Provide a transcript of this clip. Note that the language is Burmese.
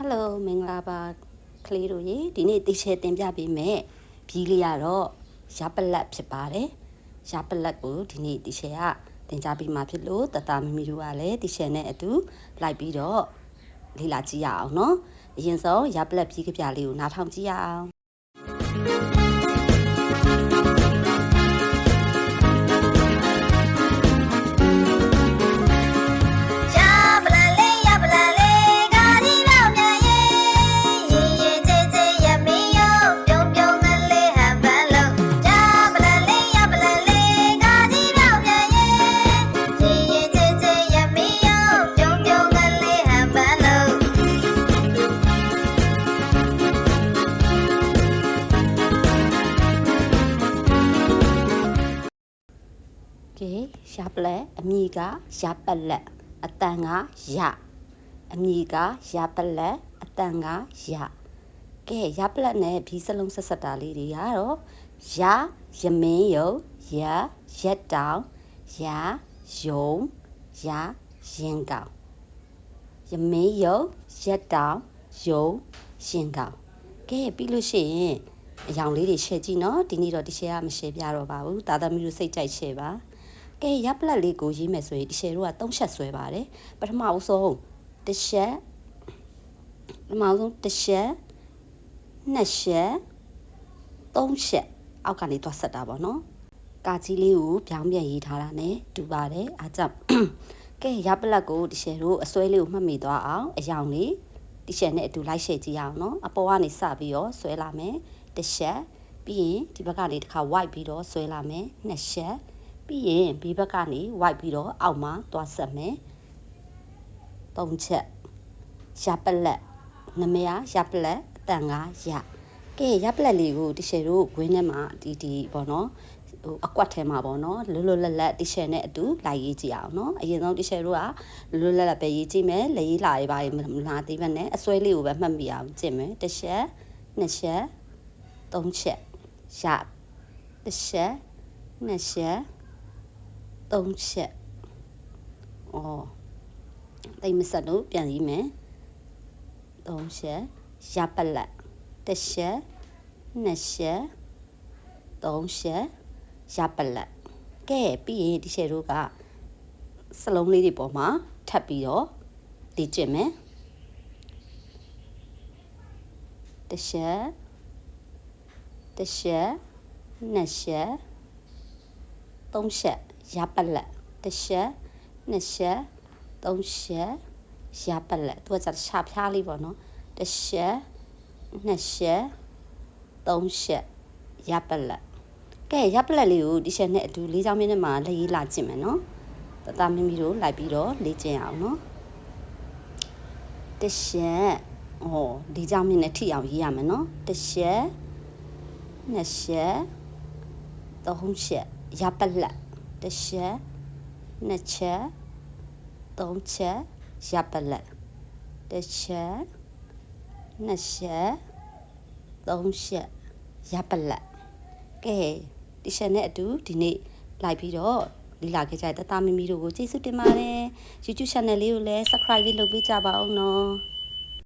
ဟယ်လိုမင်္ဂလာပါကလေးတို့ရေဒီနေ့သိချေတင်ပြပေးမယ်ဘီလေးကတော့ရပလက်ဖြစ်ပါတယ်ရပလက်ကိုဒီနေ့သိချေကတင်ကြပေးမှာဖြစ်လို့တတမီမီတို့ကလည်းသိချေနဲ့အတူလိုက်ပြီးတော့လေ့လာကြည့်ရအောင်နော်အရင်ဆုံးရပလက်ပြီးကြပြလေးကိုနားထောင်ကြည့်ရအောင် ကဲရပလက်အမည်ကရပလက်အတန်ကရအမည်ကရပလက်အတန်ကရကဲရပလက်နဲ့ဘီစလုံးဆက်ဆက်တာလေးတွေကတော့ရရမင်းယုံရရက်တောင်ရယုံရရင်ကောင်ရမင်းယုံရက်တောင်ယုံရှင်ကောင်ကဲပြီးလို့ရှိရင်အယောင်လေးတွေရှယ်ကြည့်နော်ဒီနေ့တော့ဒီရှယ်ကမရှယ်ပြတော့ပါဘူးဒါသမီးတို့စိတ်ကြိုက်ရှယ်ပါ ကဲရပ်ပလက်လေးကိုရေးမယ်ဆိုရင်ဒီရှယ်တို့က၃ချက်ဆွဲပါတယ်ပထမအဆုံးတစ်ချက်ပထမအဆုံးတစ်ချက်နှစ်ချက်သုံးချက်အောက်ကနေသွားဆက်တာပေါ့နော်ကာကြီးလေးကိုပြောင်းပြန်ရေးထားတာ ਨੇ တူပါတယ်အားကြောင့်ကဲရပ်ပလက်ကိုဒီရှယ်တို့အစွဲလေးကိုမှတ်မိသွားအောင်အယောင်လေးဒီရှယ်နဲ့အတူလိုက်ရှယ်ကြည့်ရအောင်နော်အပေါ်ကနေစပြီးတော့ဆွဲလာမယ်တစ်ချက်ပြီးရင်ဒီဘက်ကနေတစ်ခါ white ပြီးတော့ဆွဲလာမယ်နှစ်ချက် ပြီးရင်ဘေးဘက်ကနေ white ပြီးတော့အောက်မှာသွားဆက်မယ်၃ချက်ရပလက်နမရရပလက်အတန်ကရကဲရပလက်လေးကိုတရှယ်တို့ဂွင်းထဲမှာဒီဒီပေါ့နော်ဟိုအကွက်ထဲမှာပေါ့နော်လွတ်လွတ်လပ်လပ်တရှယ်နဲ့အတူလိုက်ရေးကြည့်အောင်နော်အရင်ဆုံးတရှယ်တို့ကလွတ်လွတ်လပ်လပ်ပဲရေးကြည့်မယ်လက်ရေးလာရေးပါရေးမလာသေးဘဲနဲ့အစွဲလေးကိုပဲမှတ်မိအောင်ကြည့်မယ်တရှယ်နှစ်ချက်သုံးချက်ရတရှယ်နှစ်ချက် သုံးချက်။အော်တိတ်မဆက်လို့ပြန်ရေးမယ်။သုံးချက်ရပလက်တစ်ချက်နှစ်ချက်သုံးချက်ရပလက်ကဲပြီးရင်ဒီချက်တို့ကစလုံးလေးတွေပေါ်မှာထပ်ပြီးတော့လေ့ကျင့်မယ်တစ်ချက်တစ်ချက်နှစ်ချက်သုံးချက် ရပလက်တစ်ချက်နှစ်ချက်သုံးချက်ရပလက်သူကကြရှာဖျားလေးပေါ့နော်တစ်ချက်နှစ်ချက်သုံးချက်ရပလက်ကဲရပလက်လေးကိုဒီချက်နဲ့အတူလေးချောင်းမြင်းနဲ့မှာလက်ရေးလာကျင့်မယ်နော်တတမီမီတို့လိုက်ပြီးတော့လေ့ကျင့်အောင်နော်တစ်ချက်ဩလေးချောင်းမြင်းနဲ့ထိအောင်ရေးရမယ်နော်တစ်ချက်နှစ်ချက်သုံးချက်ရပလက် တစ်ချက်နှစ်ချက်သုံးချက်ရပ်ပလက်တစ်ချက်နှစ်ချက်သုံးချက်ရပ်ပလက်ကဲဒီချက်နဲ့အတူဒီနေ့လိုက်ပြီးတော့လီလာခဲ့ကြတဲ့တတမီမီတို့ကိုကျေးဇူးတင်ပါတယ် YouTube channel လေးကိုလည်း subscribe လေးလုပ်ပေးကြပါအောင်နော်